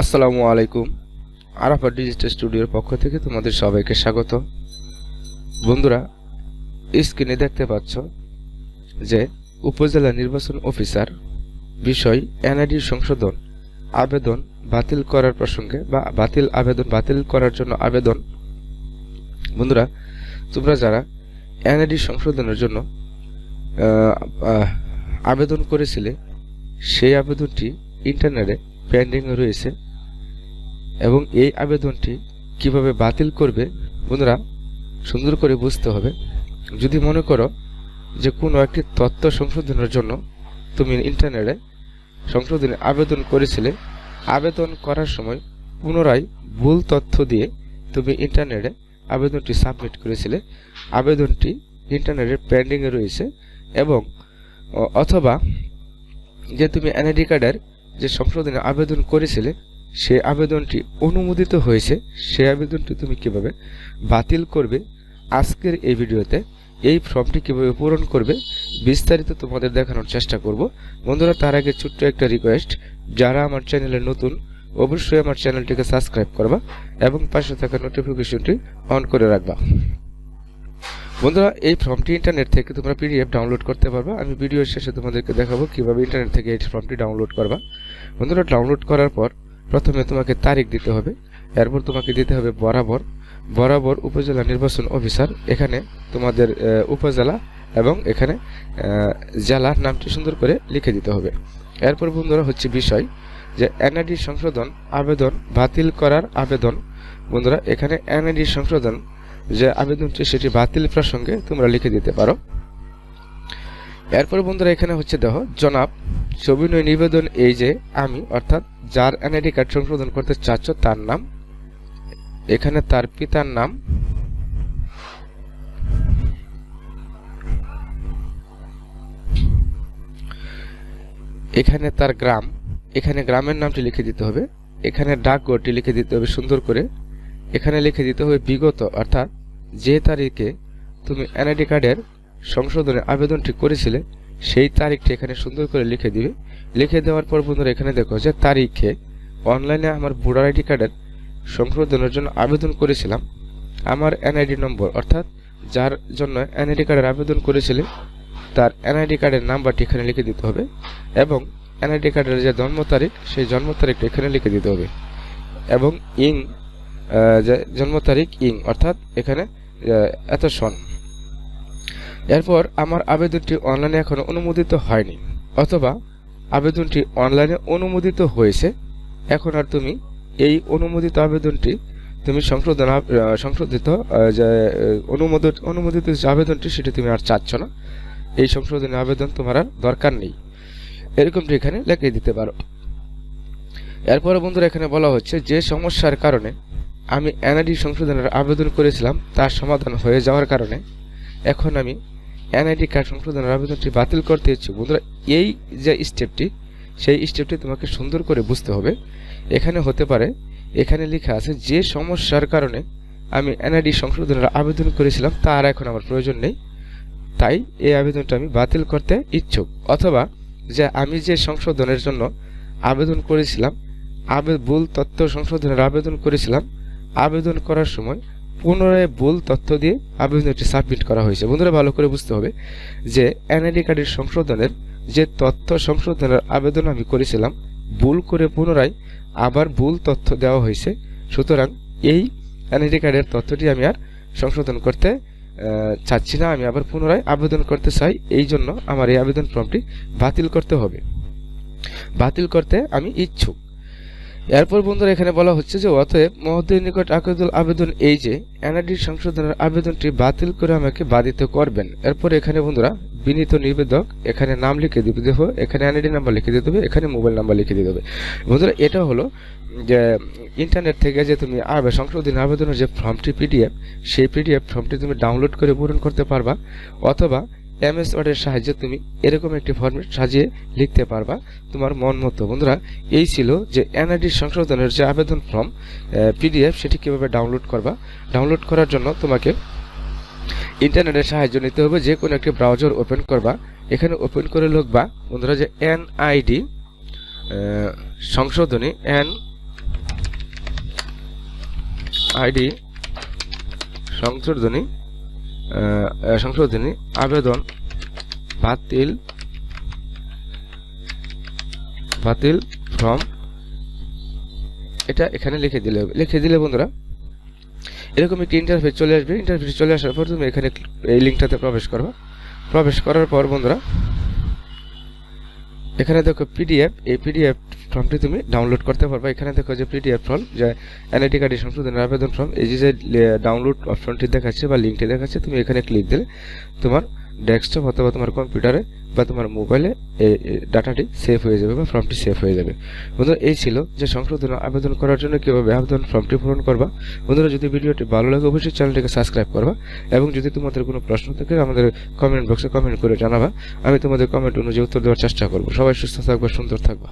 আসসালামু আলাইকুম। আরাফা ডিজিটাল স্টুডিওর পক্ষ থেকে তোমাদের সবাইকে স্বাগত। বন্ধুরা স্ক্রিনে দেখতে পাচ্ছ যে উপজেলা নির্বাচন অফিসার বিষয় এনআইডি সংশোধন, আবেদন বাতিল করার প্রসঙ্গে বা বাতিল আবেদন বাতিল করার জন্য আবেদন। বন্ধুরা, তোমরা যারা এনআইডি সংশোধনের জন্য আবেদন করেছিলে, সেই আবেদনটি ইন্টারনেটে পেন্ডিংয়ে রয়েছে। এবং এই আবেদনটি কীভাবে বাতিল করবে, বন্ধুরা সুন্দর করে বুঝতে হবে। যদি মনে করো যে কোনো একটি তথ্য সংশোধনের জন্য তুমি ইন্টারনেটে সংশোধনে আবেদন করেছিলে, আবেদন করার সময় পুনরায় ভুল তথ্য দিয়ে তুমি ইন্টারনেটে আবেদনটি সাবমিট করেছিলে। আবেদনটি ইন্টারনেটে পেন্ডিংয়ে রয়েছে এবং, অথবা যে তুমি এনআইডি কার্ডের যে সংশোধনে আবেদন করেছিলে সেই আবেদনটি অনুমোদিত হয়েছে। সেই আবেদনটি তুমি কীভাবে বাতিল করবে? আজকের এই ভিডিওতে এই ফর্মটি কীভাবে পূরণ করবে, বিস্তারিত তোমাদের দেখানোর চেষ্টা করব। বন্ধুরা, তার আগে ছোট্ট একটা রিকোয়েস্ট যারা আমার চ্যানেলে নতুন, অবশ্যই আমার চ্যানেলটিকে সাবস্ক্রাইব করবা এবং পাশে থাকা নোটিফিকেশনটি অন করে রাখবা। বন্ধুরা, এই ফর্মটি ইন্টারনেট থেকে তোমরা পিডিএফ ডাউনলোড করতে পারবা। আমি ভিডিওর শেষে তোমাদেরকে দেখাবো কীভাবে ইন্টারনেট থেকে এই ফর্মটি ডাউনলোড করবা। বন্ধুরা ডাউনলোড করার পর প্রথমে তোমাকে তারিখ দিতে হবে, এরপর তোমাকে দিতে হবে বরাবর। বরাবর উপজেলা নির্বাচন অফিসার, এখানে তোমাদের উপজেলা এবং এখানে জেলার নামটি সুন্দর করে লিখে দিতে হবে। এরপর বন্ধুরা হচ্ছে বিষয় যে এনআইডি সংশোধন আবেদন বাতিল করার আবেদন। বন্ধুরা, এখানে এনআইডি সংশোধন যে আবেদনটি সেটি বাতিল প্রসঙ্গে তোমরা লিখে দিতে পারো। এরপর বন্ধুরা এখানে হচ্ছে দেখো, জনাব সবিনয় নিবেদন এই যে, আমি, অর্থাৎ যার এনআইডি কার্ড সংশোধন করতে চাচ্ছ, তার নাম? এখানে তার পিতার নাম? এখানে তার গ্রাম। এখানে গ্রামের নামটি লিখে দিতে হবে। এখানে ডাকঘরটি লিখে দিতে হবে সুন্দর করে। এখানে লিখে দিতে হবে বিগত, অর্থাৎ যে তারিখে তুমি এনআইডি কার্ডের সংশোধনের আবেদনটি করেছিলে সেই তারিখটি এখানে সুন্দর করে লিখে দিবে। লিখে দেওয়ার পর বন্ধুরা, এখানে দেখো যে তারিখে অনলাইনে আমার ভোটার আইডি কার্ডের সংশোধনের জন্য আবেদন করেছিলাম। আমার এনআইডি নম্বর, অর্থাৎ যার জন্য এনআইডি কার্ডের আবেদন করেছিলেন, তার এনআইডি কার্ডের নাম্বারটি এখানে লিখে দিতে হবে এবং এনআইডি কার্ডের যে জন্ম তারিখ, সেই জন্ম তারিখটা এখানে লিখে দিতে হবে এবং ইং যে জন্ম তারিখ ইং, অর্থাৎ এখানে এত সন। এরপর আমার আবেদনটি অনলাইনে এখনও অনুমোদিত হয়নি। অথবা আবেদনটি অনলাইনে অনুমোদিত হয়েছে, এখন আর তুমি এই অনুমোদিত আবেদনটি তুমি সংশোধন সংশোধিত যে অনুমোদিত অনুমোদিত যে আবেদনটি সেটি তুমি আর চাচ্ছ না। এই সংশোধনের আবেদন তোমার আর দরকার নেই। এরকমটি এখানে লিখে দিতে পারো। এরপরে বন্ধুরা এখানে বলা হচ্ছে যে সমস্যার কারণে আমি এনআইডি সংশোধনের আবেদন করেছিলাম, তার সমাধান হয়ে যাওয়ার কারণে এখন আমি এনআইডি কার্ড সংশোধনের আবেদনটি বাতিল করতে ইচ্ছুক। বন্ধুরা, এই যে স্টেপটি সেই স্টেপটি তোমাকে সুন্দর করে বুঝতে হবে। এখানে হতে পারে, এখানে লেখা আছে, যে সমস্যার কারণে আমি এনআইডি সংশোধনের আবেদন করেছিলাম, তার এখন আমার প্রয়োজন নেই। তাই এই আবেদনটা আমি বাতিল করতে ইচ্ছুক। অথবা, যে আমি যে সংশোধনের জন্য আবেদন করেছিলাম, আবে, ভুল তথ্য সংশোধনের আবেদন করেছিলাম, আবেদন করার সময় পুনরায় ভুল তথ্য দিয়ে আবেদনটি সাবমিট করা হয়েছে। বন্ধুরা, ভালো করে বুঝতে হবে যে এনআইডি কার্ডের সংশোধনের যে তথ্য সংশোধনের আবেদন আমি করেছিলাম, ভুল করে পুনরায় আবার ভুল তথ্য দেওয়া হয়েছে। সুতরাং এই এনআইডি কার্ডের তথ্যটি আমি আর সংশোধন করতে চাচ্ছি না। আমি আবার পুনরায় আবেদন করতে চাই। এই জন্য আমার এই আবেদন ফর্মটি বাতিল করতে হবে। বাতিল করতে আমি ইচ্ছুক। এরপর বন্ধুরা এখানে বলা হচ্ছে যে, অতএব মহোদয়ের নিকট আকুদুল আবেদন এই যে এনআইডি সংশোধনের আবেদনটি বাতিল করে আমাকে বাধিত করবেন। এরপর এখানে বন্ধুরা, বিনীত নিবেদক, এখানে নাম লিখে দিতে দেখো এখানে এনআইডি নাম্বার লিখে দিতে হবে এখানে মোবাইল নাম্বার লিখে দিতে হবে বন্ধুরা, এটা হলো যে, ইন্টারনেট থেকে যে তুমি আবে, সংশোধনী আবেদনের যে ফর্মটি পিডিএফ, সেই পিডিএফ ফর্মটি তুমি ডাউনলোড করে পূরণ করতে পারবা, অথবা এমএস ওয়ার্ডের সাহায্যে তুমি এরকম একটি ফর্মেট সাজিয়ে লিখতে পারবা। তোমার মন মতো। বন্ধুরা, এই ছিল যে এনআইডি সংশোধনের যে আবেদন ফর্ম পিডিএফ সেটি কীভাবে ডাউনলোড করবা। ডাউনলোড করার জন্য তোমাকে ইন্টারনেটের সাহায্য নিতে হবে। যে কোনো একটি ব্রাউজার ওপেন করবা। এখানে ওপেন করে লিখবা, বন্ধুরা, যে এনআইডি সংশোধনী এন আইডি সংশোধনী সংশোধনী, আবেদন, বাতিল বাতিল ফর্ম। এটা এখানে লিখে দিলে হবে। লিখে দিলে বন্ধুরা এরকম একটি ইন্টারফেস চলে আসবে। ইন্টারফেস চলে আসার পর তুমি এখানে এই লিঙ্কটাতে প্রবেশ করবা। প্রবেশ করার পর বন্ধুরা, এখানে দেখো পিডিএফ এই পিডিএফ ফর্মটি তুমি ডাউনলোড করতে পারবে। এখানে দেখো যে পিডিএফ ফর্ম যে এনআইডি কার্ডের সংশোধনের আবেদন ফর্ম এই যে ডাউনলোড অপশনটি দেখাচ্ছে বা লিঙ্কটি দেখাচ্ছে, তুমি এখানে ক্লিক দিলে তোমার ডেস্কটপ অথবা তোমার কম্পিউটারে বা তোমার মোবাইলে এই ডাটাটি সেভ হয়ে যাবে বা ফর্মটি সেভ হয়ে যাবে। বন্ধুরা, এই ছিল যে সংশোধন আবেদন করার জন্য কীভাবে আবেদন ফর্মটি পূরণ করবা। বন্ধুরা, যদি ভিডিওটি ভালো লাগে, অবশ্যই চ্যানেলটিকে সাবস্ক্রাইব করবা এবং যদি তোমাদের কোনো প্রশ্ন থাকে, আমাদের কমেন্ট বক্সে কমেন্ট করে জানাবা। আমি তোমাদের কমেন্ট অনুযায়ী উত্তর দেওয়ার চেষ্টা করব। সবাই সুস্থ থাকবা, সুন্দর থাকবা।